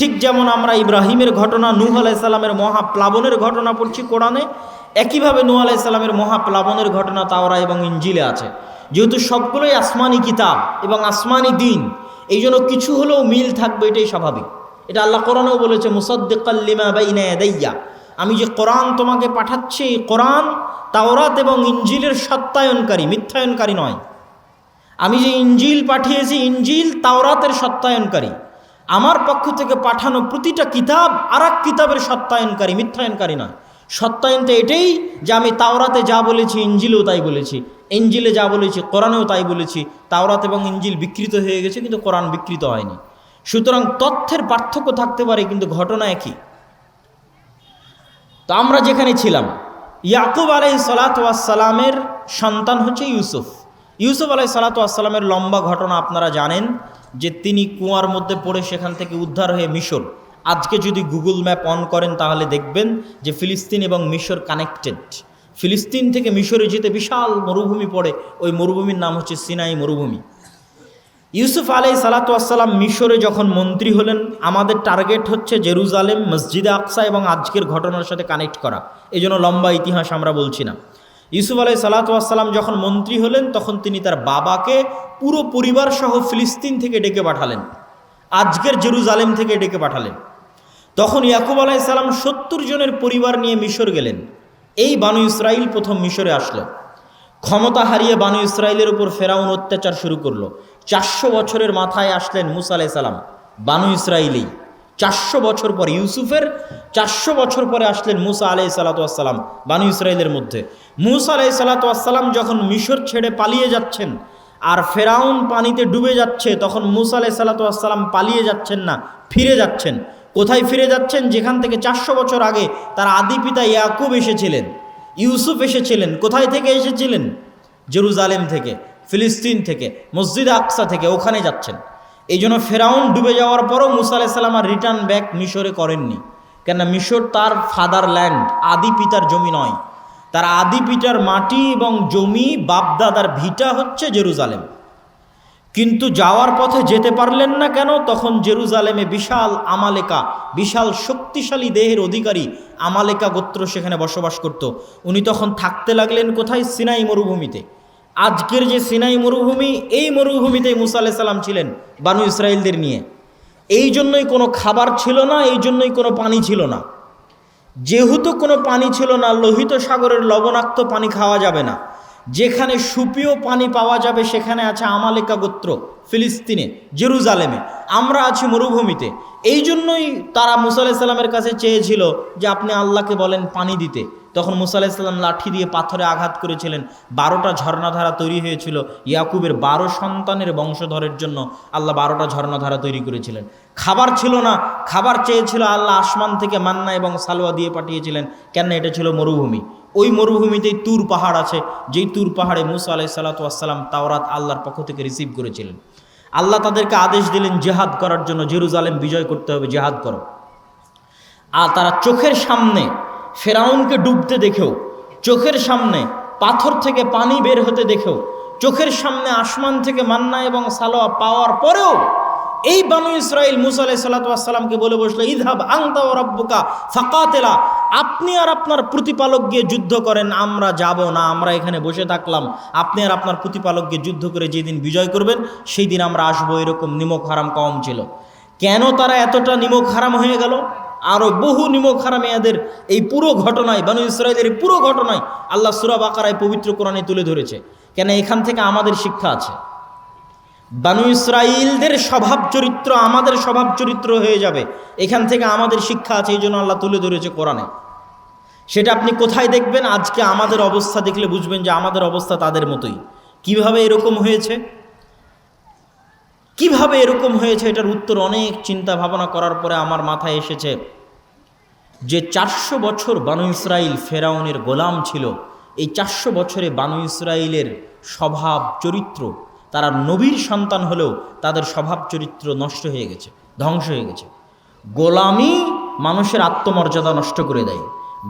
ঠিক যেমন আমরা ইব্রাহিমের ঘটনা, নূহ আলাইসাল্লামের মহাপ্লাবনের ঘটনা পড়ছি কোরআনে, একইভাবে নূহ আলাইসাল্লামের মহাপ্লাবনের ঘটনা তাওরা এবং ইঞ্জিলে আছে। যেহেতু সবগুলোই আসমানি কিতাব এবং আসমানি দিন, এই জন্য কিছু হলেও মিল থাকবে, এটাই স্বাভাবিক। এটা আল্লাহ কোরআনেও বলেছে মুসদ্দিকাল্লিমা বাইনা ইয়াদাইয়া। আমি যে কোরআন তোমাকে পাঠাচ্ছি কোরআন তাওরাত এবং ইঞ্জিলের সত্যায়নকারী, মিথ্যায়নকারী নয়। আমি যে ইঞ্জিল পাঠিয়েছি ইঞ্জিল তাওরাতের সত্যায়নকারী। আমার পক্ষ থেকে পাঠানো প্রতিটা কিতাব আর এক কিতাবের সত্যায়নকারী, মিথ্যায়নকারী নয়। সত্যায়ন তো এটাই যে আমি তাওরাতে যা বলেছি ইঞ্জিলেও তাই বলেছি। ইঞ্জিলে যা বলেছি, কোরআনেও তাই বলেছি। তাওরাত এবং ইঞ্জিল বিকৃত হয়ে গেছে কিন্তু কোরআন বিকৃত হয়নি। সুতরাং তথ্যের পার্থক্য থাকতে পারে কিন্তু ঘটনা একই। তো আমরা যেখানে ছিলাম, ইয়াকুব আলাই সালাতামের সন্তান হচ্ছে ইউসুফ। ইউসুফ আলাই সালাতামের লম্বা ঘটনা আপনারা জানেন। যে তিনি কুয়ার মধ্যে পড়ে সেখান থেকে উদ্ধার হয়ে মিশর। আজকে যদি গুগল ম্যাপ অন করেন তাহলে দেখবেন যে ফিলিস্তিন এবং মিশর কানেক্টেড। ফিলিস্তিন থেকে মিশরে যেতে বিশাল মরুভূমি পড়ে, ওই মরুভূমির নাম হচ্ছে সিনাই মরুভূমি। ইউসুফ আলাই সালাতাম মিশরে যখন মন্ত্রী হলেন, আমাদের টার্গেট হচ্ছে জেরুজালেম, মসজিদে আকসা এবং আজকের ঘটনার সাথে কানেক্ট করা। এই জন্য লম্বা ইতিহাস আমরা বলছি না। ইউসুফ আলাই সালাতাম যখন মন্ত্রী হলেন, তখন তিনি তার বাবাকে পুরো পরিবার সহ ফিলিস্তিন থেকে ডেকে পাঠালেন। আজকের জেরুজালেম থেকে ডেকে পাঠালেন। তখন ইয়াকুব আলাই সালাম সত্তর জনের পরিবার নিয়ে মিশর গেলেন। এই বানু ইসরাইল প্রথম মিশরে আসলো। ক্ষমতা হারিয়ে বানু ইসরায়েলের উপর ফেরাউন অত্যাচার শুরু করল। চারশো বছরের মাথায় আসলেন মুসা আলাই সালাম, বানু ইসরায়েলেই চারশো বছর পর, ইউসুফের চারশো বছর পরে আসলেন মুসা আলাই সালাতাম বানু ইসরায়েলের মধ্যে। মুসা আলাই সালাতাম যখন মিশর ছেড়ে পালিয়ে যাচ্ছেন আর ফেরাউন পানিতে ডুবে যাচ্ছে, তখন মুসা আলাই সালাতাম পালিয়ে যাচ্ছেন না, ফিরে যাচ্ছেন। কোথায় ফিরে যাচ্ছেন? যেখান থেকে চারশো বছর আগে তার আদি পিতা ইয়াকুব এসেছিলেন। ইউসুফ এসেছিলেন, কোথায় থেকে এসেছিলেন? জেরুজালেম থেকে, ফিলিস্তিন থেকে, মসজিদ আকসা থেকে, ওখানে যাচ্ছেন। এই জন্য ফেরাউন ডুবে যাওয়ার পরও মুসা আলাইসাল্লাম আর রিটার্ন ব্যাক মিশরে করেননি। কেন মিশর তার ফাদার ল্যান্ড আদি পিতার জমি নয়। তার আদি পিতার মাটি এবং জমি, বাপদাদার ভিটা হচ্ছে জেরুজালেম। কিন্তু যাওয়ার পথে যেতে পারলেন না কেন? তখন জেরুজালেমে বিশাল আমালেকা, বিশাল শক্তিশালী দেহের অধিকারী আমালেকা গোত্র সেখানে বসবাস করত। উনি তখন থাকতে লাগলেন কোথায়? সিনাই মরুভূমিতে। আজকের যে সিনাই মরুভূমি, এই মরুভূমিতে মুসা আলাহ সাল্লাম ছিলেন বানু ইসরায়েলদের নিয়ে। এই জন্যই কোনো খাবার ছিল না, এই জন্যই কোনো পানি ছিল না। যেহেতু কোনো পানি ছিল না, লোহিত সাগরের লবণাক্ত পানি খাওয়া যাবে না। যেখানে সুপীয় পানি পাওয়া যাবে, সেখানে আছে আমালেকা গোত্র, ফিলিস্তিনে, জেরুজালেমে। আমরা আছি মরুভূমিতে। এই জন্যই তারা মুসা আলাহিসাল্লামের কাছে চেয়েছিল যে আপনি আল্লাহকে বলেন পানি দিতে। তখন মুসা আলাহিসাল্লাম লাঠি দিয়ে পাথরে আঘাত করেছিলেন। বারোটা ঝর্ণাধারা তৈরি হয়েছিল ইয়াকুবের বারো সন্তানের বংশধরের জন্য। আল্লাহ বারোটা ঝর্ণাধারা তৈরি করেছিলেন। খাবার ছিল না। খাবার চেয়েছিল আল্লাহ আসমান থেকে মান্না এবং সালোয়া দিয়ে পাঠিয়েছিলেন। কেন এটা ছিল মরুভূমি। ওই মরুভূমিতেই তুর পাহাড় আছে, যেই তুর পাহাড়ে মুসা আলাই সালাতাম তাওরাত আল্লাহর পক্ষ থেকে রিসিভ করেছিলেন। আল্লাহ তাদেরকে আদেশ দিলেন, জেহাদ করার জন্য জেরুজালেম বিজয় করতে হবে, জেহাদ করো। আর তারা চোখের সামনে ফেরাউনকে ডুবতে দেখেও, চোখের সামনে পাথর থেকে পানি বের হতে দেখেও, চোখের সামনে আসমান থেকে মান্না এবং সালোয়া পাওয়ার পরেও এই বানু ইসরায়েল মুসা আলাই সাল্লাতামকে বলে বসল ইদহাব আংতা ও রব্বুকা ফাকাতেলা। আপনি আর আপনার প্রতিপালক গিয়ে যুদ্ধ করেন, আমরা যাব না, আমরা এখানে বসে থাকলাম। আপনি আর আপনার প্রতিপালক গিয়ে যুদ্ধ করে যেদিন বিজয় করবেন সেই দিন আমরা আসব এরকম নিমক হারাম কম ছিল। কেন তারা এতটা নিমক হারাম হয়ে গেল? আরও বহু নিমক হারামে এদের এই পুরো ঘটনায়, বানু ইসরায়েলের পুরো ঘটনায় আল্লাহ সুরাব আকারায় পবিত্র কোরআনে তুলে ধরেছে। কেন এখান থেকে আমাদের শিক্ষা আছে? বানু ইসরায়েলদের স্বভাব চরিত্র, আমাদের স্বভাব চরিত্র হয়ে যাবে। এখান থেকে আমাদের শিক্ষা আছে, এই জন্য আল্লাহ তুলে ধরেছে কোরআনে। সেটা আপনি কোথায় দেখবেন? আজকে আমাদের অবস্থা দেখলে বুঝবেন যে আমাদের অবস্থা তাদের মতোই। কীভাবে এরকম হয়েছে? কীভাবে এরকম হয়েছে? এটার উত্তর অনেক চিন্তা ভাবনা করার পরে আমার মাথায় এসেছে যে চারশো বছর বানু ইসরায়েল ফেরাউনের গোলাম ছিল। এই চারশো বছরে বানু ইসরায়েলের স্বভাব, চরিত্র তারা নবীর সন্তান হলেও তাদের স্বভাব চরিত্র নষ্ট হয়ে গেছে, ধ্বংস হয়ে গেছে। গোলামি মানুষের আত্মমর্যাদা নষ্ট করে দেয়।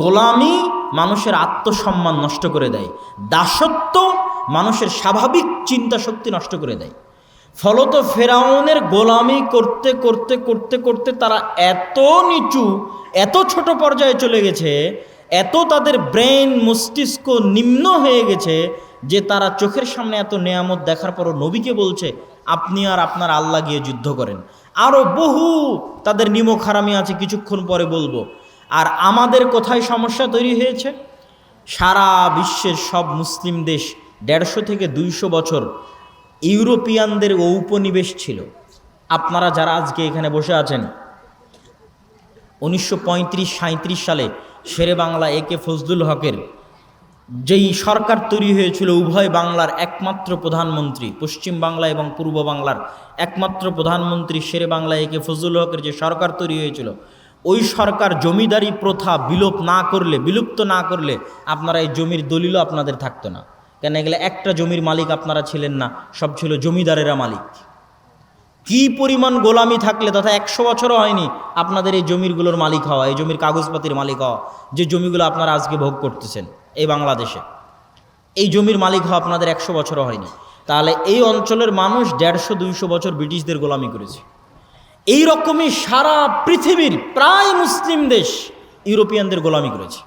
গোলামি মানুষের আত্মসম্মান নষ্ট করে দেয়। দাসত্ব মানুষের স্বাভাবিক চিন্তা শক্তি নষ্ট করে দেয়। ফলত ফেরাউনের গোলামি করতে করতে করতে করতে তারা এত নিচু, এত ছোট পর্যায়ে চলে গেছে, এত তাদের ব্রেন, মস্তিষ্ক নিম্ন হয়ে গেছে যে তারা চোখের সামনে এত নেয়ামত দেখার পরও নবীকে বলছে, আপনি আর আপনার আল্লাহ গিয়ে যুদ্ধ করেন। আরও বহু তাদের নিমক হারামি আছে, কিছুক্ষণ পরে বলব। আর আমাদের কোথায় সমস্যা তৈরি হয়েছে? সারা বিশ্বের সব মুসলিম দেশ দেড়শো থেকে দুইশো বছর ইউরোপিয়ানদের ঔপনিবেশ ছিল। আপনারা যারা আজকে এখানে বসে আছেন, উনিশশো পঁয়ত্রিশ সাঁত্রিশ সালে শেরে বাংলা এ কে ফজলুল হকের যেই সরকার তৈরি হয়েছিল উভয় বাংলার একমাত্র প্রধানমন্ত্রী, পশ্চিম বাংলা এবং পূর্ব বাংলার একমাত্র প্রধানমন্ত্রী শেরে বাংলা একে কে ফজলুল হকের যে সরকার তৈরি হয়েছিল, ওই সরকার জমিদারি প্রথা বিলোপ না করলে, বিলুপ্ত না করলে আপনারা এই জমির দলিলও আপনাদের থাকতো না। কেন এগুলো একটা জমির মালিক আপনারা ছিলেন না, সব ছিল জমিদারেরা মালিক। কি পরিমাণ গোলামি থাকলে তথা একশো বছরও হয়নি আপনাদের এই জমিরগুলোর মালিক হওয়া, এই জমির কাগজপাতির মালিক হওয়া, যে জমিগুলো আপনারা আজকে ভোগ করতেছেন। এই বাংলাদেশে। এই জমির মালিক হওয়া আপনাদের একশো বছরও হয়নি। তাহলে এই অঞ্চলের মানুষ দেড়শো, দুইশো বছর ব্রিটিশদের গোলামি করেছে। এই রকমই সারা পৃথিবীর প্রায় মুসলিম দেশ ইউরোপিয়ানদের গোলামি করেছে।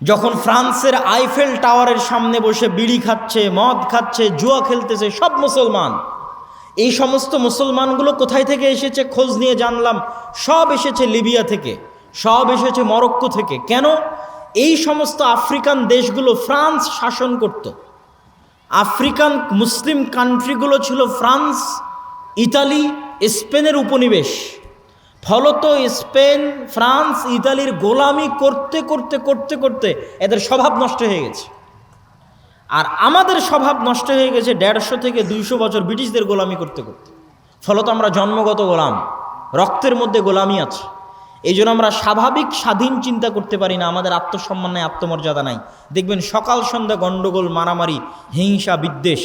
যখন ফ্রান্সের আইফেল টাওয়ারের সামনে বসে বিড়ি খাচ্ছে, মদ খাচ্ছে, জুয়া খেলতেছে সব মুসলমান, এই সমস্ত মুসলমানগুলো কোথায় থেকে এসেছে খোঁজ নিয়ে জানলাম। সব এসেছে লিবিয়া থেকে, সব এসেছে মরক্কো থেকে। কেন? এই সমস্ত আফ্রিকান দেশগুলো ফ্রান্স শাসন করত। আফ্রিকান মুসলিম কান্ট্রিগুলো ছিল ফ্রান্স, ইতালি, স্পেনের উপনিবেশ। ফলত স্পেন, ফ্রান্স, ইতালির গোলামি করতে করতে করতে করতে এদের স্বভাব নষ্ট হয়ে গেছে। আর আমাদের স্বভাব নষ্ট হয়ে গেছে দেড়শো থেকে দুইশো বছর ব্রিটিশদের গোলামি করতে করতে। ফলত আমরা জন্মগত গোলাম, রক্তের মধ্যে গোলামি আছে। এই জন্য আমরা স্বাভাবিক স্বাধীন চিন্তা করতে পারি না, আমাদের আত্মসম্মান নাই, আত্মমর্যাদা নাই। দেখবেন সকাল সন্ধ্যা গণ্ডগোল মারামারি, হিংসা, বিদ্বেষ,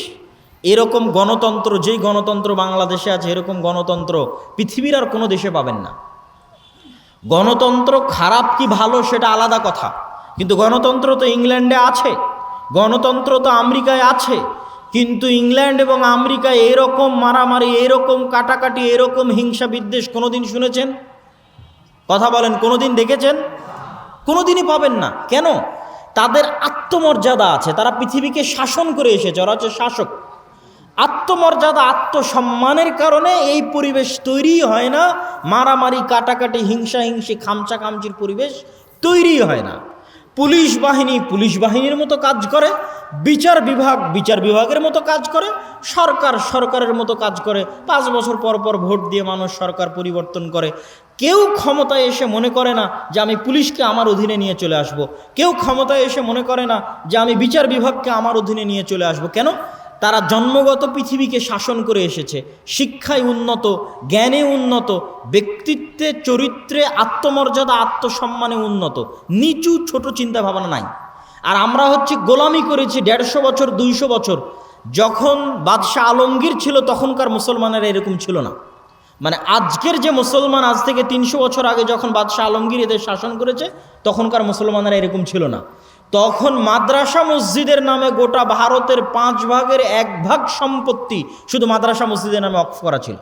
এরকম গণতন্ত্র, যেই গণতন্ত্র বাংলাদেশে আছে, এরকম গণতন্ত্র পৃথিবীর আর কোনো দেশে পাবেন না। গণতন্ত্র খারাপ কি ভালো সেটা আলাদা কথা, কিন্তু গণতন্ত্র তো ইংল্যান্ডে আছে, গণতন্ত্র তো আমেরিকায় আছে, কিন্তু ইংল্যান্ড এবং আমেরিকায় এরকম মারামারি, এরকম কাটাকাটি, এরকম হিংসা, বিদ্বেষ কোনোদিন শুনেছেন? কথা বলেন, কোনোদিন দেখেছেন? কোনো দিনই পাবেন না। কেন? তাদের আত্মমর্যাদা আছে। তারা পৃথিবীকে শাসন করে এসেছে। ওরা হচ্ছে শাসক। আত্মমর্যাদা, আত্মসম্মানের কারণে এই পরিবেশ তৈরি হয় না। মারামারি, কাটাকাটি, হিংসা, হিংসি, খামচা, খামচির পরিবেশ তৈরি হয় না। পুলিশ বাহিনী পুলিশ বাহিনীর মতো কাজ করে, বিচার বিভাগ বিচার বিভাগের মতো কাজ করে, সরকার সরকারের মতো কাজ করে। পাঁচ বছর পর পর ভোট দিয়ে মানুষ সরকার পরিবর্তন করে। কেউ ক্ষমতায় এসে মনে করে না যে আমি পুলিশকে আমার অধীনে নিয়ে চলে আসব। কেউ ক্ষমতায় এসে মনে করে না যে আমি বিচার বিভাগকে আমার অধীনে নিয়ে চলে আসব। কেন? তারা জন্মগত পৃথিবীকে শাসন করে এসেছে। শিক্ষায় উন্নত, জ্ঞানে উন্নত, ব্যক্তিত্বে, চরিত্রে আত্মমর্যাদা, আত্মসম্মানে উন্নত। নিচু, ছোট চিন্তা ভাবনা নাই। আর আমরা হচ্ছে গোলামি করেছি দেড়শো বছর, দুইশো বছর। যখন বাদশাহ আলমগীর ছিল, তখনকার মুসলমানেরা এরকম ছিল না। মানে আজকের যে মুসলমান আজ থেকে তিনশো বছর আগে যখন বাদশাহ আলমগীর এদের শাসন করেছে, তখনকার মুসলমানেরা এরকম ছিল না। তখন মাদ্রাসা মসজিদের নামে গোটা ভারতের পাঁচ ভাগের এক ভাগ সম্পত্তি শুধু মাদ্রাসা মসজিদের নামে অক্ষ করা ছিল।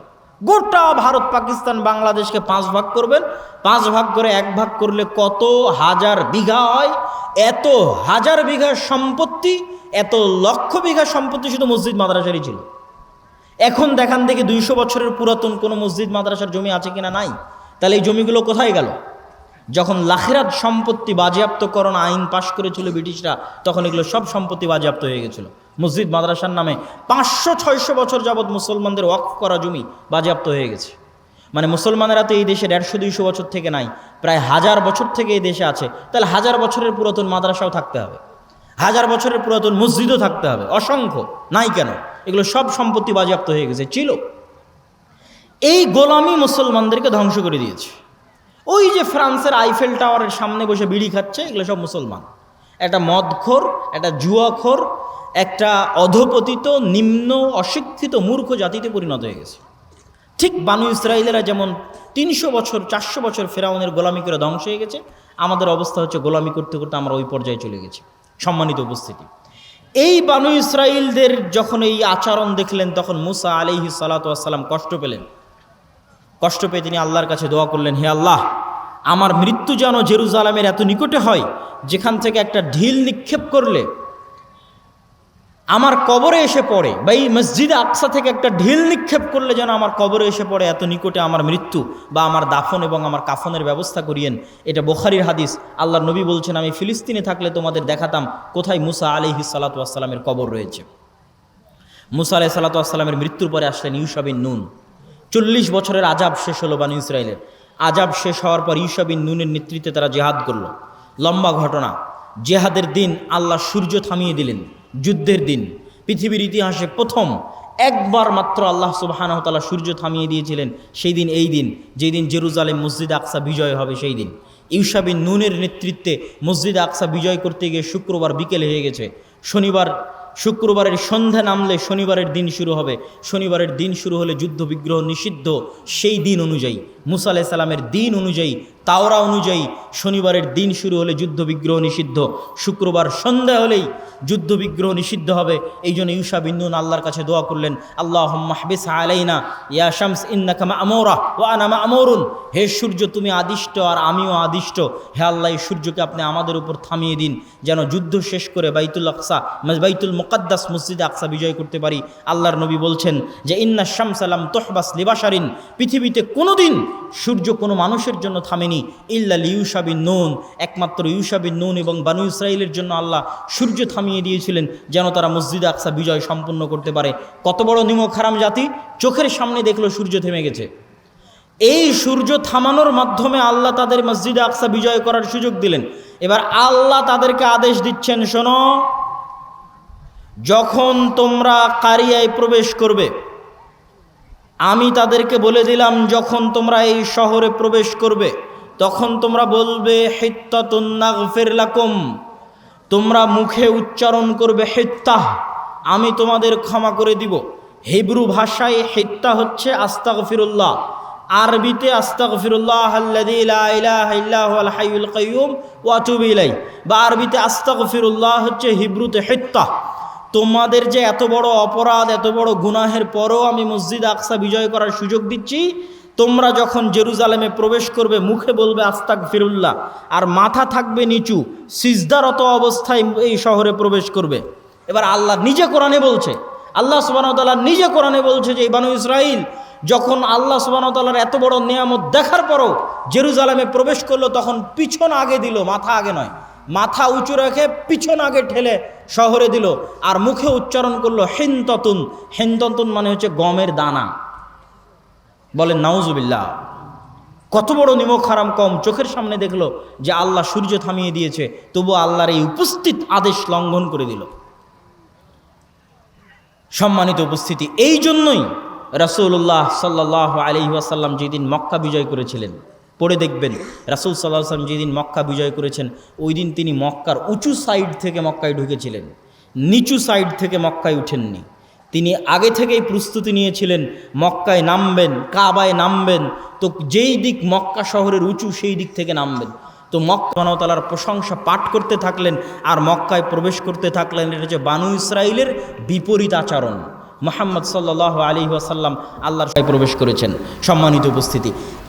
গোটা ভারত, পাকিস্তান, বাংলাদেশকে পাঁচ ভাগ করবেন। পাঁচ ভাগ করে এক ভাগ করলে কত হাজার বিঘা হয়? এত হাজার বিঘা সম্পত্তি, এত লক্ষ বিঘা সম্পত্তি শুধু মসজিদ মাদ্রাসারই ছিল। এখন দেখান দেখি দুইশো বছরের পুরাতন কোনো মসজিদ মাদ্রাসার জমি আছে কিনা নাই? তাহলে এই জমিগুলো কোথায় গেল? যখন লাখেরাত সম্পত্তি বাজেয়াপ্তকরণ আইন পাশ করেছিল ব্রিটিশরা, তখন এগুলো সব সম্পত্তি বাজেয়াপ্ত হয়ে গেছিল। মসজিদ মাদ্রাসার নামে পাঁচশো ছয়শো বছর যাবৎ মুসলমানদের ওয়াকফ করা জমি বাজেয়াপ্ত হয়ে গেছে। মানে মুসলমানেরা তো এই দেশে দেড়শো, দুইশো বছর থেকে নাই, প্রায় হাজার বছর থেকে এই দেশে আছে। তাহলে হাজার বছরের পুরাতন মাদ্রাসাও থাকতে হবে। হাজার বছরের পুরাতন মসজিদও থাকতে হবে। অসংখ্য, নাই কেন? এগুলো সব সম্পত্তি বাজেয়াপ্ত হয়ে গেছে। ছিল। এই গোলামি মুসলমানদেরকে ধ্বংস করে দিয়েছে। ওই যে ফ্রান্সের আইফেল টাওয়ারের সামনে বসে বিড়ি খাচ্ছে, এগুলো সব মুসলমান। একটা মদখোর, একটা জুয়াখোর, একটা অধপতিত, নিম্ন, অশিক্ষিত, মূর্খ জাতিতে পরিণত হয়ে গেছে। ঠিক বানু ইসরায়েলেরা যেমন তিনশো বছর, চারশো বছর ফেরাউনের গোলামি করে ধ্বংস হয়ে গেছে, আমাদের অবস্থা হচ্ছে গোলামি করতে করতে আমরা ওই পর্যায়ে চলে গেছি। সম্মানিত উপস্থিতি। এই বানু ইসরায়েলদের যখন এই আচরণ দেখলেন, তখন মুসা আলিহি সালাতাম কষ্ট পেলেন। কষ্ট পেয়ে তিনি আল্লাহর কাছে দোয়া করলেন, হে আল্লাহ, আমার মৃত্যু যেন জেরুজালামের এত নিকটে হয়, যেখান থেকে একটা ঢিল নিক্ষেপ করলে, আমার কবরে এসে পড়ে বা এই মসজিদে আকসা থেকে একটা ঢিল নিক্ষেপ করলে যেন আমার কবরে এসে পড়ে এত নিকটে আমার মৃত্যু বা আমার দাফন এবং আমার কাফনের ব্যবস্থা করিয়েন। এটা বোখারির হাদিস। আল্লাহ নবী বলছেন, আমি ফিলিস্তিনে থাকলে তোমাদের দেখাতাম কোথায় মুসা আলিহি সালাতামের কবর রয়েছে। মুসা আলাহি সাল্লাতামের মৃত্যুর পরে আসলেন ইউসাবিন নুন। চল্লিশ বছরের আজাব শেষ হলো বানু ইসরায়েলের। আজাব শেষ হওয়ার পর ইউসাবিন নুনের নেতৃত্বে তারা জেহাদ করল। লম্বা ঘটনা, জেহাদের দিন আল্লাহ সূর্য থামিয়ে দিলেন, যুদ্ধের দিন। পৃথিবীর ইতিহাসে প্রথম একবার মাত্র আল্লাহ সুবাহানহতালা সূর্য থামিয়ে দিয়েছিলেন, সেই দিন এই দিন, যেই দিন জেরুজালেম মসজিদ আকসা বিজয় হবে সেই দিন। ইউসাবিন নুনের নেতৃত্বে মসজিদ আকসা বিজয় করতে গিয়ে শুক্রবার বিকেল হয়ে গেছে। শনিবার শুক্রবারের সন্ধ্যা নামলে শনিবারের দিন শুরু হবে। শনিবারের দিন শুরু হলে যুদ্ধ বিগ্রহ নিষিদ্ধ। সেই দিন অনুযায়ী। মুসা আলাহ সালামের দিন অনুযায়ী, তাওরা অনুযায়ী শনিবারের দিন শুরু হলে যুদ্ধ বিগ্রহ নিষিদ্ধ। শুক্রবার সন্ধ্যা হলেই যুদ্ধ বিগ্রহ নিষিদ্ধ হবে। এই জন্য ইউসা বিন্দুন আল্লাহর কাছে দোয়া করলেন আল্লাহ মাহবিস আলাইনা, ইয়া শামস ইন্নাকামা আমৌরা ও আনামা আমরুন হে সূর্য, তুমি আদিষ্ট আর আমিও আদিষ্ট। হে আল্লাহ, এই সূর্যকে আপনি আমাদের উপর থামিয়ে দিন, যেন যুদ্ধ শেষ করে বাইতুল আকসা বাইতুল মোকাদ্দাস মসজিদে আকসা বিজয় করতে পারি। আল্লাহর নবী বলছেন যে, ইন্না শামসালাম তোহবাস লিবাসারিন পৃথিবীতে কোনো দিন সূর্য কোনো মানুষের জন্য থামেনি। ইল্লাল ইউসাবিন নুন, একমাত্র ইউসাবিন নুন এবং বানু ইসরায়েলের জন্য আল্লাহ সূর্য থামিয়ে দিয়েছিলেন যেন তারা মসজিদ আকসা বিজয় সম্পন্ন করতে পারে। কত বড় নিমক হারাম জাতি, চোখের সামনে দেখল সূর্য থেমে গেছে। এই সূর্য থামানোর মাধ্যমে আল্লাহ তাদের মসজিদে আকসা বিজয় করার সুযোগ দিলেন। এবার আল্লাহ তাদেরকে আদেশ দিচ্ছেন, শোনো, যখন তোমরা কারিয়ায় প্রবেশ করবে আমি তাদেরকে বলে দিলাম, যখন তোমরা এই শহরে প্রবেশ করবে, তখন তোমরা বলবে লাকুম। তোমরা মুখে উচ্চারণ করবে, হেত্তাহ। আমি তোমাদের ক্ষমা করে দিব। হিব্রু ভাষায় হেত্তা হচ্ছে আস্তাক ফিরুল্লাহ আরবিতে আস্তাক ফিরুল্লাহ ওয়াতুবিলাই বা আরবিতে আস্তাক ফিরুল্লাহ হচ্ছে হিব্রুতে হেত্তা। তোমাদের যে এত বড় অপরাধ, এত বড় গুনাহের পরও আমি মসজিদ আকসা বিজয় করার সুযোগ দিচ্ছি, তোমরা যখন জেরুজালেমে প্রবেশ করবে, মুখে বলবে আস্তাক ফিরুল্লাহ আর মাথা থাকবে নিচু, সিজদারত অবস্থায় এই শহরে প্রবেশ করবে। এবার আল্লাহ নিজে কোরআনে বলছে, আল্লাহ সুবাহতাল্লাহ নিজে কোরআনে বলছে যে, এই বানু ইসরাইল যখন আল্লাহ সুবাহতাল্লাহর এত বড় নিয়ামত দেখার পরও জেরুজালেমে প্রবেশ করল, তখন পিছন আগে দিল, মাথা আগে নয়। মাথা উঁচু রেখে পিছন আগে ঠেলে শহরে দিল আর মুখে উচ্চারণ করল হেনততুন। হেনততুন মানে হচ্ছে গমের দানা। বলেন নাউজুবিল্লাহ, কত বড় নিমক হারাম কম। চোখের সামনে দেখল যে আল্লাহ সূর্য থামিয়ে দিয়েছে তবু আল্লাহর এই উপস্থিত আদেশ লঙ্ঘন করে দিল। সম্মানিত উপস্থিতি, এই জন্যই রাসুল্লাহ সাল্লাহ আলহি আসাল্লাম যেদিন মক্কা বিজয় করেছিলেন পড়ে দেখবেন। রাসুল সাল্লাহ আসলাম যেদিন মক্কা বিজয় করেছেন, ওই দিন তিনি মক্কার উঁচু সাইড থেকে মক্কায় ঢুকেছিলেন। নিচু সাইড থেকে মক্কায় উঠেননি। তিনি আগে থেকেই প্রস্তুতি নিয়েছিলেন, মক্কায় নামবেন, কাবায় নামবেন। তো যেই দিক মক্কা শহরের উঁচু, সেই দিক থেকে নামবেন। তো মক্কানতালার প্রশংসা পাঠ করতে থাকলেন আর মক্কায় প্রবেশ করতে থাকলেন, এটা হচ্ছে বানু ইসরায়েলের বিপরীত আচরণ। মোহাম্মদ সাল্লাহ আলী ওয়াসাল্লাম আল্লাহর প্রবেশ করেছেন। সম্মানিত উপস্থিতি।